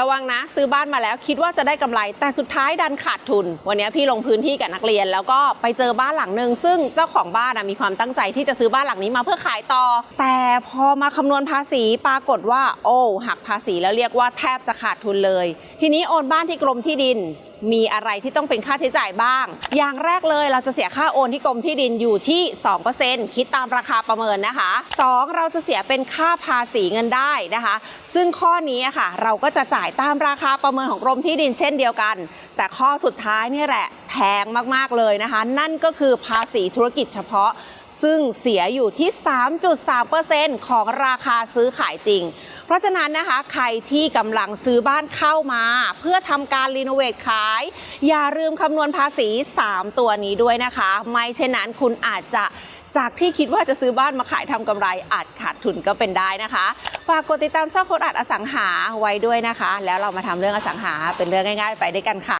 ระวังนะ ซื้อบ้านมาแล้วคิดว่าจะได้กำไร แต่สุดท้ายดันขาดทุน วันนี้พี่ลงพื้นที่กับนักเรียน แล้วก็ไปเจอบ้านหลังหนึ่งซึ่งเจ้าของบ้านนะมีความตั้งใจที่จะซื้อบ้านหลังนี้มาเพื่อขายต่อ แต่พอมาคำนวณภาษีปรากฏว่า โอ้หักภาษีแล้วเรียกว่าแทบจะขาดทุนเลย ทีนี้โอนบ้านที่กรมที่ดิน มีอะไรที่ต้องเป็นค่าใช้จ่ายบ้าง อย่างแรกเลยเราจะเสียค่าโอนที่กรมที่ดินอยู่ที่ 2%คิดตามราคาประเมินนะคะ 2 เราจะเสียเป็นค่าภาษีเงินได้นะคะ ซึ่งข้อนี้ค่ะ เราก็จะจ่ายตามราคาประเมินของกรมที่ดินเช่นเดียวกัน แต่ข้อสุดท้ายนี่แหละแพงมากๆเลยนะคะ นั่นก็คือภาษีธุรกิจเฉพาะ ซึ่งเสียอยู่ที่ 3.3%ของราคาซื้อขายจริง ราะฉะนั้นนะคะใครที่กำลังซื้อบ้านเข้ามา เพื่อทำการรีโนเวทขาย อย่าลืมคำนวณภาษี 3 ตัวนี้ด้วยนะคะ ไม่เช่นนั้นคุณอาจจะจากที่คิดว่าจะซื้อบ้านมาขายทำกำไรอาจขาดทุนก็เป็นได้นะคะ ฝากกดติดตามช่องโคดอัดอสังหาไว้ด้วยนะคะ แล้วเรามาทำเรื่องอสังหาเป็นเรื่องง่าย ๆ ไปด้วยกันค่ะ